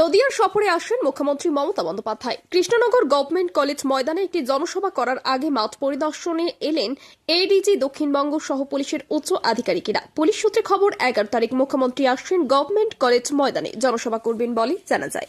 নদিয়ার সফরে আসেন মুখ্যমন্ত্রী মমতা বন্দ্যোপাধ্যায়। কৃষ্ণনগর গভর্নমেন্ট কলেজ ময়দানে একটি জনসভা করার আগে মাঠ পরিদর্শনে এলেন এডিজি দক্ষিণবঙ্গ সহ পুলিশের উচ্চ আধিকারিকেরা। পুলিশ সূত্রে খবর, এগারো তারিখ মুখ্যমন্ত্রী আসছেন গভর্নমেন্ট কলেজ ময়দানে। জনসভা করবেন বলে জানা যায়।